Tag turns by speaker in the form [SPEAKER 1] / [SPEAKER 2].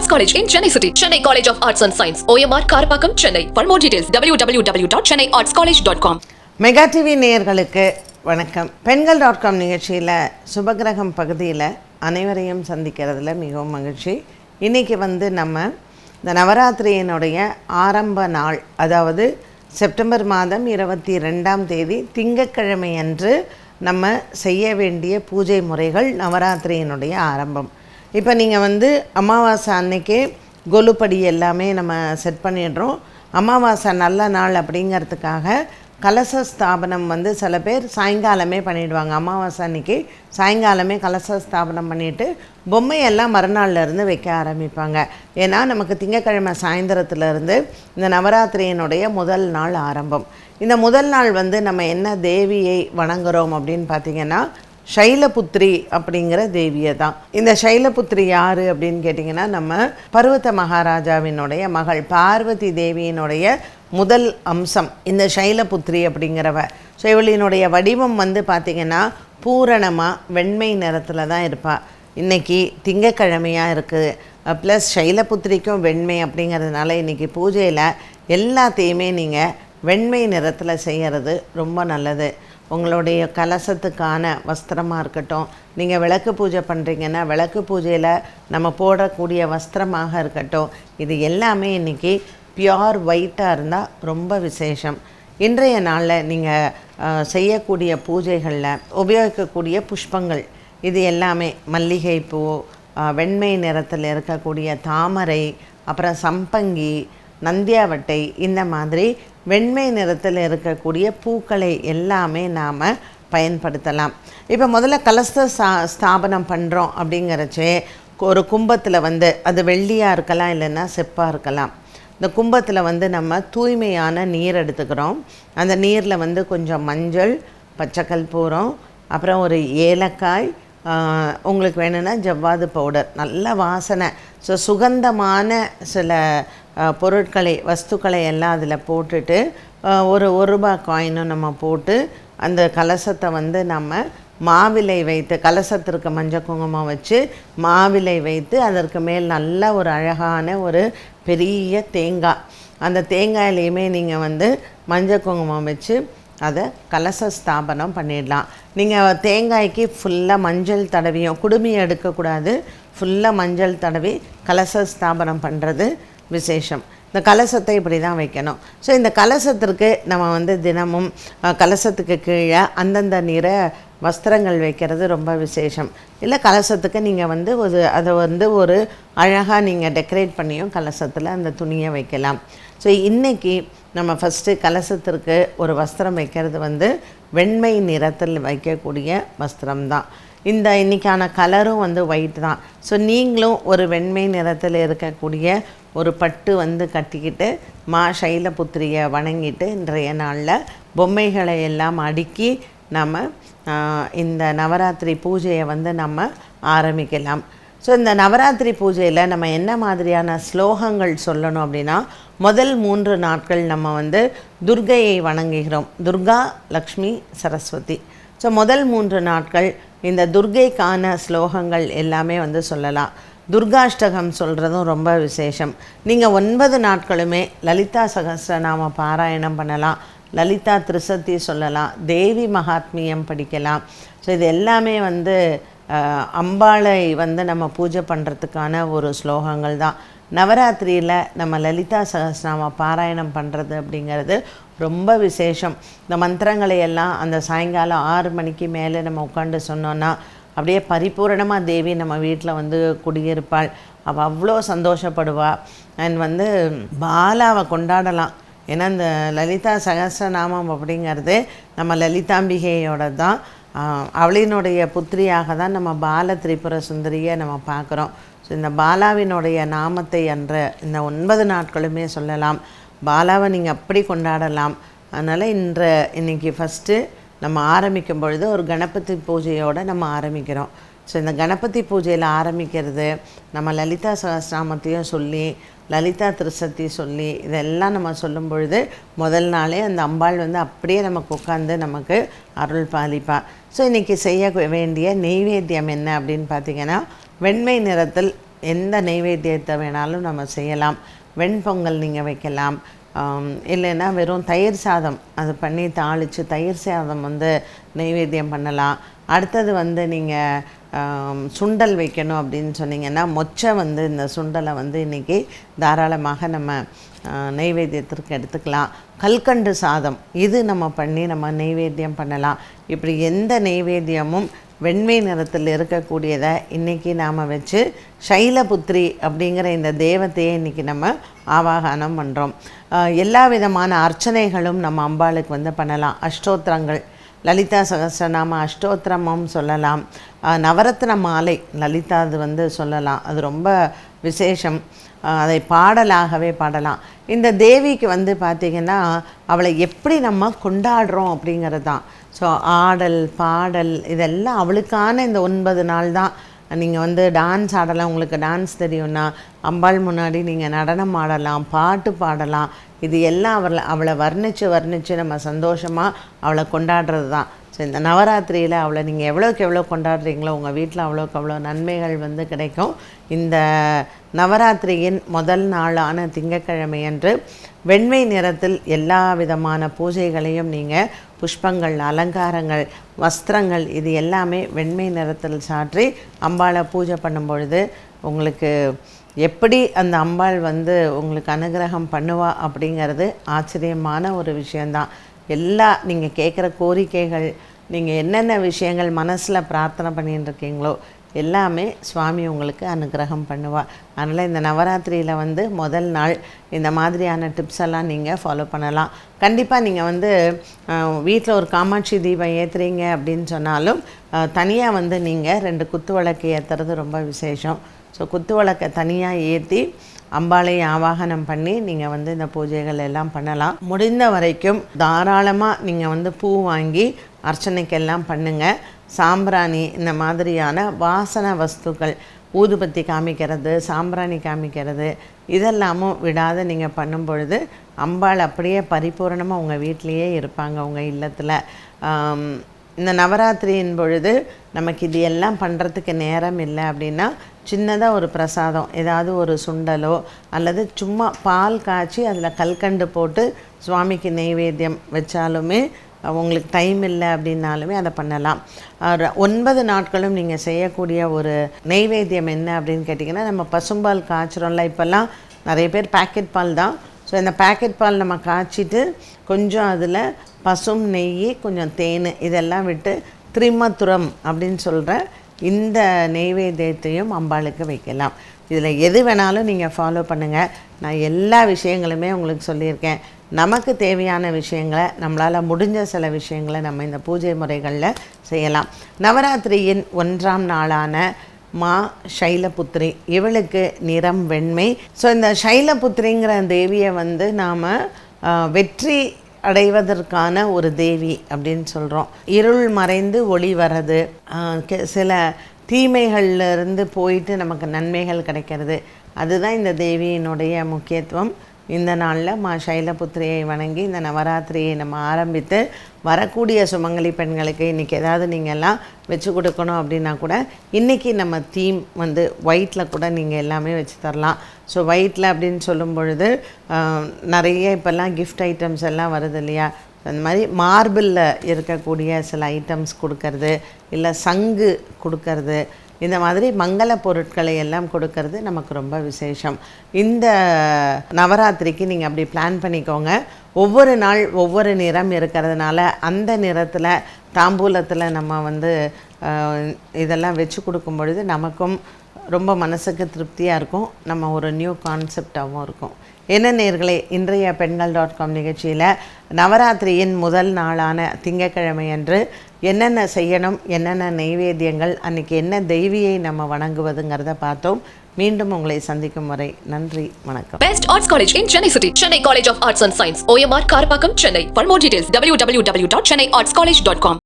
[SPEAKER 1] Arts college in Chennai city Chennai college of arts and science OMR Karapakkam Chennai for more details W W W dot Chennai arts college dot com
[SPEAKER 2] Mega TV நேயர்களுக்கு வணக்கம். பெண்கள் dot com நிகழ்ச்சியில் சுபகிரகம் பகுதியில் அனைவரையும் சந்திக்கிறதுல மிகவும் மகிழ்ச்சி. இன்றைக்கி வந்து நம்ம இந்த நவராத்திரியினுடைய ஆரம்ப நாள் அதாவது செப்டம்பர் மாதம் இருபத்தி ரெண்டாம் தேதி திங்கக்கிழமை அன்று நம்ம செய்ய வேண்டிய பூஜை முறைகள் நவராத்திரியினுடைய ஆரம்பம். இப்போ நீங்கள் வந்து அமாவாசை அன்னைக்கே கொலுப்படி எல்லாமே நம்ம செட் பண்ணிடுறோம். அமாவாசை நல்ல நாள் அப்படிங்கிறதுக்காக கலச ஸ்தாபனம் வந்து சில பேர் சாயங்காலமே பண்ணிவிடுவாங்க அமாவாசை அன்னைக்கு சாயங்காலமே கலச ஸ்தாபனம் பண்ணிவிட்டு பொம்மையெல்லாம் மறுநாள்ல இருந்து வைக்க ஆரம்பிப்பாங்க. ஏன்னா நமக்கு திங்கக்கிழமை சாயந்தரத்துலேருந்து இந்த நவராத்திரியினுடைய முதல் நாள் ஆரம்பம். இந்த முதல் நாள் வந்து நம்ம என்ன தேவியை வணங்குறோம் அப்படின்னு பார்த்தீங்கன்னா சைலபுத்ரி அப்படிங்கிற தேவியை தான். இந்த சைலபுத்ரி யார் அப்படின்னு கேட்டிங்கன்னா நம்ம பர்வத மகாராஜாவினுடைய மகள் பார்வதி தேவியினுடைய முதல் அம்சம் இந்த சைலபுத்ரி அப்படிங்கிறவ. ஸோ இவளினுடைய வடிவம் வந்து பார்த்திங்கன்னா பூரணமாக வெண்மை நிறத்தில் தான் இருப்பாள் இன்றைக்கி திங்கக்கிழமையாக இருக்குது ப்ளஸ் சைலபுத்திரிக்கும் வெண்மை அப்படிங்கிறதுனால இன்றைக்கி பூஜையில் எல்லாத்தையுமே நீங்கள் வெண்மை நிறத்தில் செய்கிறது ரொம்ப நல்லது. உங்களுடைய கலசத்துக்கான வஸ்திரமாக இருக்கட்டும். நீங்கள் விளக்கு பூஜை பண்ணுறீங்கன்னா விளக்கு பூஜையில் நம்ம போடக்கூடிய வஸ்திரமாக இருக்கட்டும். இது எல்லாமே இன்றைக்கி பியோர் ஒயிட்டாக இருந்தால் ரொம்ப விசேஷம். இன்றைய நாளில் நீங்கள் செய்யக்கூடிய பூஜைகளில் உபயோகிக்கக்கூடிய புஷ்பங்கள் இது எல்லாமே மல்லிகைப்பூ வெண்மை நிறத்தில் இருக்கக்கூடிய தாமரை அப்புறம் சம்பங்கி நந்தியாவட்டை இந்த மாதிரி வெண்மை நிறத்தில் இருக்கக்கூடிய பூக்களை எல்லாமே நாம் பயன்படுத்தலாம். இப்போ முதல்ல கலச சா ஸ்தாபனம் பண்ணுறோம் அப்படிங்கிறச்சே ஒரு கும்பத்தில் வந்து அது வெள்ளியாக இருக்கலாம் இல்லைன்னா செப்பாக இருக்கலாம். இந்த கும்பத்தில் வந்து நம்ம தூய்மையான நீர் எடுத்துக்கிறோம். அந்த நீரில் வந்து கொஞ்சம் மஞ்சள் பச்சைக்கற்பூரம் அப்புறம் ஒரு ஏலக்காய் உங்களுக்கு வேணும்னா ஜவ்வாது பவுடர். நல்ல வாசனை. ஸோ சுகந்தமான சில பொருட்களை வஸ்துக்களை எல்லாம் அதில் போட்டுட்டு ஒரு ஒரு ரூபா காயினும் நம்ம போட்டு அந்த கலசத்தை வந்து நம்ம மாவிலை வைத்து கலசத்திற்கு மஞ்சள் குங்குமம் வச்சு மாவிலை வைத்து அதற்கு மேல் நல்ல ஒரு அழகான ஒரு பெரிய தேங்காய். அந்த தேங்காயிலையுமே நீங்கள் வந்து மஞ்சள் குங்குமம் வச்சு அதை கலச ஸ்தாபனம் பண்ணிடலாம். நீங்கள் தேங்காய்க்கு ஃபுல்லாக மஞ்சள் தடவியும் குடுமி எடுக்கக்கூடாது. ஃபுல்லாக மஞ்சள் தடவி கலச ஸ்தாபனம் பண்ணுறது விசேஷம். இந்த கலசத்தை இப்படி தான் வைக்கணும். ஸோ இந்த கலசத்திற்கு நம்ம வந்து தினமும் கலசத்துக்கு கீழே அந்தந்த நிற வஸ்திரங்கள் வைக்கிறது ரொம்ப விசேஷம். இல்லை கலசத்துக்கு நீங்கள் வந்து ஒரு அதை வந்து ஒரு அழகாக நீங்கள் டெக்கரேட் பண்ணியும் கலசத்தில் அந்த துணியை வைக்கலாம். ஸோ இன்றைக்கி நம்ம ஃபஸ்ட்டு கலசத்திற்கு ஒரு வஸ்திரம் வைக்கிறது வந்து வெண்மை நிறத்தில் வைக்கக்கூடிய வஸ்திரம் தான் இந்த இன்னைக்கான கலரும் வந்து ஒயிட் தான். ஸோ நீங்களும் ஒரு வெண்மை நிறத்தில் இருக்கக்கூடிய ஒரு பட்டு வந்து கட்டிக்கிட்டு மா சைலபுத்திரியை வணங்கிட்டு இன்றைய நாளில் பொம்மைகளை எல்லாம் அடுக்கி நம்ம இந்த நவராத்திரி பூஜையை வந்து நம்ம ஆரம்பிக்கலாம். ஸோ இந்த நவராத்திரி பூஜையில் நம்ம என்ன மாதிரியான ஸ்லோகங்கள் சொல்லணும் அப்படின்னா முதல் மூன்று நாட்கள் நம்ம வந்து துர்கையை வணங்குகிறோம். துர்கா லக்ஷ்மி சரஸ்வதி. ஸோ முதல் மூன்று நாட்கள் இந்த துர்கைக்கான ஸ்லோகங்கள் எல்லாமே வந்து சொல்லலாம். துர்காஷ்டகம் சொல்கிறதும் ரொம்ப விசேஷம். நீங்கள் ஒன்பது நாட்களுமே லலிதா சகஸ்ரநாம பாராயணம் பண்ணலாம். லலிதா திரிசத்தி சொல்லலாம். தேவி மகாத்மியம் படிக்கலாம். ஸோ இது எல்லாமே வந்து அம்பாளை வந்து நம்ம பூஜை பண்ணுறதுக்கான ஒரு ஸ்லோகங்கள் தான். நவராத்திரியில் நம்ம லலிதா சகஸ்ரநாம பாராயணம் பண்ணுறது அப்படிங்கிறது ரொம்ப விசேஷம். இந்த மந்திரங்களை எல்லாம் அந்த சாயங்காலம் ஆறு மணிக்கு மேலே நம்ம உட்காந்து சொன்னோன்னா அப்படியே பரிபூரணமாக தேவி நம்ம வீட்டில் வந்து குடியிருப்பாள். அவள் அவ்வளோ சந்தோஷப்படுவாள் அண்ட் வந்து பாலாவை கொண்டாடலாம். ஏன்னா இந்த லலிதா சகஸ்ரநாமம் அப்படிங்கிறது நம்ம லலிதாம்பிகையோட தான் அவளினுடைய புத்திரியாக தான் நம்ம பால திரிபுர சுந்தரியை நம்ம பார்க்குறோம். ஸோ இந்த பாலாவினுடைய நாமத்தை அன்ற இந்த ஒன்பது நாட்களுமே சொல்லலாம். பாலாவை நீங்கள் அப்படி கொண்டாடலாம். அதனால் இன்ற இன்னைக்கு ஃபஸ்ட்டு நம்ம ஆரம்பிக்கும் பொழுது ஒரு கணபதி பூஜையோடு நம்ம ஆரம்பிக்கிறோம். ஸோ இந்த கணபதி பூஜையில் ஆரம்பிக்கிறது நம்ம லலிதா சகஸ்ராமத்தையும் சொல்லி லலிதா திருசத்தி சொல்லி இதெல்லாம் நம்ம சொல்லும் பொழுது முதல் நாளே அந்த அம்பாள் வந்து அப்படியே நமக்கு உட்காந்து நமக்கு அருள் பாலிப்பா. ஸோ இன்றைக்கி செய்ய வேண்டிய நெய்வேத்தியம் என்ன அப்படின்னு பார்த்தீங்கன்னா வெண்மை நிறத்தில் எந்த நெய்வேத்தியத்தை வேணாலும் நம்ம செய்யலாம். வெண்பொங்கல் நீங்கள் வைக்கலாம். இல்லைன்னா வெறும் தயிர் சாதம் அது பண்ணி தாளித்து தயிர் சாதம் வந்து நெய்வேத்தியம் பண்ணலாம். அடுத்தது வந்து நீங்கள் சுண்டல் வைக்கணும் அப்படின்னு சொன்னீங்கன்னா மொச்சை வந்து இந்த சுண்டலை வந்து இன்றைக்கி தாராளமாக நம்ம நைவேத்தியத்திற்கு நெய்வேத்தியத்திற்கு எடுத்துக்கலாம். கல்கண்டு சாதம் இது நம்ம பண்ணி நம்ம நெய்வேத்தியம் பண்ணலாம். இப்படி எந்த நைவேத்தியமும் வெண்மை நிறத்தில் இருக்கக்கூடியதை இன்றைக்கி நாம் வச்சு சைலபுத்ரி அப்படிங்கிற இந்த தெய்வத்தையே இன்றைக்கி நம்ம ஆவாகனம் பண்ணுறோம் எல்லா விதமான அர்ச்சனைகளும் நம்ம அம்பாளுக்கு வந்து பண்ணலாம். அஷ்டோத்திரங்கள் லலிதா சகசிரநாம அஷ்டோத்திரமும் சொல்லலாம். நவரத்ன மாலை லலிதா அது வந்து சொல்லலாம். அது ரொம்ப விசேஷம். அதை பாடலாகவே பாடலாம். இந்த தேவிக்கு வந்து பார்த்திங்கன்னா அவளை எப்படி நம்ம கொண்டாடுறோம் அப்படிங்கிறது தான் ஸோ ஆடல் பாடல் இதெல்லாம் அவளுக்கான இந்த ஒன்பது நாள் தான். நீங்கள் வந்து டான்ஸ் ஆடலாம் உங்களுக்கு டான்ஸ் தெரியும்னா அம்பாள் முன்னாடி நீங்கள் நடனம் ஆடலாம் பாட்டு பாடலாம். இது எல்லாம் அவளை அவளை வர்ணித்து வர்ணித்து நம்ம சந்தோஷமாக அவளை கொண்டாடுறது தான். ஸோ இந்த நவராத்திரியில் அவளை நீங்கள் எவ்வளோக்கு எவ்வளோ கொண்டாடுறீங்களோ உங்கள் வீட்டில் அவ்வளோக்கு அவ்வளோ நன்மைகள் வந்து கிடைக்கும். இந்த நவராத்திரியின் முதல் நாளான திங்கக்கிழமையன்று வெண்மை நிறத்தில் எல்லா விதமான பூஜைகளையும் நீங்கள் புஷ்பங்கள் அலங்காரங்கள் வஸ்திரங்கள் இது எல்லாமே வெண்மை நிறத்தில் சாற்றி அம்பாளை பூஜை பண்ணும் பொழுது உங்களுக்கு எப்படி அந்த அம்பாள் வந்து உங்களுக்கு அனுகிரகம் பண்ணுவா அப்படிங்கிறது ஆச்சரியமான ஒரு விஷயந்தான் எல்லா நீங்கள் கேட்குற கோரிக்கைகள் நீங்கள் என்னென்ன விஷயங்கள் மனசில் பிரார்த்தனை பண்ணிகிட்டு இருக்கீங்களோ எல்லாமே சுவாமி உங்களுக்கு அனுகிரகம் பண்ணுவாள் அதனால் இந்த நவராத்திரியில் வந்து முதல் நாள் இந்த மாதிரியான டிப்ஸ் எல்லாம் நீங்கள் ஃபாலோ பண்ணலாம். கண்டிப்பாக நீங்கள் வந்து வீட்டில் ஒரு காமாட்சி தீபம் ஏற்றுறீங்க அப்படின்னு சொன்னாலும் தனியாக வந்து நீங்கள் ரெண்டு குத்து விளக்கு ஏற்றுறது ரொம்ப விசேஷம். ஸோ குத்து விளக்கை தனியாக ஏற்றி அம்பாளை ஆவாகனம் பண்ணி நீங்கள் வந்து இந்த பூஜைகள் எல்லாம் பண்ணலாம். முடிந்த வரைக்கும் தாராளமாக நீங்கள் வந்து பூ வாங்கி அர்ச்சனைக்கெல்லாம் பண்ணுங்கள் சாம்பிராணி இந்த மாதிரியான வாசன வஸ்துக்கள் ஊதுபத்தி காமிக்கிறது சாம்பிராணி காமிக்கிறது இதெல்லாமும் விடாத. நீங்கள் பண்ணும் பொழுது அம்பாள் அப்படியே பரிபூரணமாக உங்கள் வீட்டிலையே இருப்பாங்க உங்கள் இல்லத்தில். இந்த நவராத்திரியின் பொழுது நமக்கு இது எல்லாம் பண்ணுறதுக்கு நேரம் இல்லை அப்படின்னா சின்னதாக ஒரு பிரசாதம் ஏதாவது ஒரு சுண்டலோ அல்லது சும்மா பால் காய்ச்சி அதில் கல்கண்டு போட்டு சுவாமிக்கு நெய்வேத்தியம் வச்சாலுமே உங்களுக்கு டைம் இல்லை அப்படின்னாலுமே அதை பண்ணலாம். ஒன்பது நாட்களும் நீங்கள் செய்யக்கூடிய ஒரு நெய்வேத்தியம் என்ன அப்படின்னு கேட்டிங்கன்னா நம்ம பசும்பால் காய்ச்சிரோம்ல இப்போல்லாம் நிறைய பேர் பேக்கெட் பால் தான். ஸோ இந்த பேக்கெட் பால் நம்ம காய்ச்சிட்டு கொஞ்சம் அதில் பசும் நெய் கொஞ்சம் தேன் இதெல்லாம் விட்டு திரிமத்துரம் அப்படின்னு சொல்கிற இந்த நெய்வேத்தியத்தையும் அம்பாளுக்கு வைக்கலாம். இதில் எது வேணாலும் நீங்கள் ஃபாலோ பண்ணுங்கள் நான் எல்லா விஷயங்களுமே உங்களுக்கு சொல்லியிருக்கேன். நமக்கு தேவையான விஷயங்களை நம்மளால் முடிஞ்ச சில விஷயங்களை நம்ம இந்த பூஜை முறைகளில் செய்யலாம். நவராத்திரியின் ஒன்றாம் நாளான மா சைலபுத்திரி இவளுக்கு நிறம் வெண்மை. ஸோ இந்த சைலபுத்திரிங்கிற தேவியை வந்து நாம் வெற்றி அடைவதற்கான ஒரு தேவி அப்படின்னு சொல்கிறோம் இருள் மறைந்து ஒளி வர்றது கெ- சில தீமைகள்ல இருந்து போயிட்டு நமக்கு நன்மைகள் கிடைக்கிறது. அதுதான் இந்த தேவியினுடைய முக்கியத்துவம். இந்த நாளில் மா சைலபுத்திரியை வணங்கி இந்த நவராத்திரியை நம்ம ஆரம்பித்து வரக்கூடிய சுமங்கலி பெண்களுக்கு இன்றைக்கி ஏதாவது நீங்கள் எல்லாம் வச்சு கொடுக்கணும் அப்படின்னா கூட இன்றைக்கி நம்ம தீம் வந்து ஒயிட்டில் கூட நீங்கள் எல்லாமே வச்சு தரலாம். ஸோ ஒயிட்டில் அப்படின்னு சொல்லும் பொழுது நிறைய இப்போல்லாம் கிஃப்ட் ஐட்டம்ஸ் எல்லாம் வருது இல்லையா? அந்த மாதிரி மார்பிளில் இருக்கக்கூடிய சில ஐட்டம்ஸ் கொடுக்கறது இல்லை சங்கு கொடுக்கறது இந்த மாதிரி மங்கள பொருட்களை எல்லாம் கொடுக்கறது நமக்கு ரொம்ப விசேஷம். இந்த நவராத்திரிக்கு நீங்கள் அப்படி பிளான் பண்ணிக்கோங்க. ஒவ்வொரு நாள் ஒவ்வொரு நிறம் இருக்கிறதுனால அந்த நிறத்தில் தாம்பூலத்தில் நம்ம வந்து இதெல்லாம் வச்சு கொடுக்கும் பொழுது நமக்கும் ரொம்ப மனசுக்கு திருப்தியாக இருக்கும். நம்ம ஒரு நியூ கான்செப்டாகவும் இருக்கும். என்ன நேர்களே இன்றைய பெண்கள் டாட் காம் நிகழ்ச்சியில் நவராத்திரியின் முதல் நாளான திங்கக்கிழமை அன்று என்னென்ன செய்யணும் என்னென்ன நெய்வேத்தியங்கள் அன்னைக்கு என்ன தெய்வியை நம்ம வணங்குவதுங்கிறத பார்த்தோம். மீண்டும் உங்களை சந்திக்கும் வரை நன்றி வணக்கம்.
[SPEAKER 1] Best Arts College in Chennai City. Chennai College of details W W W dot Chennai arts college dot com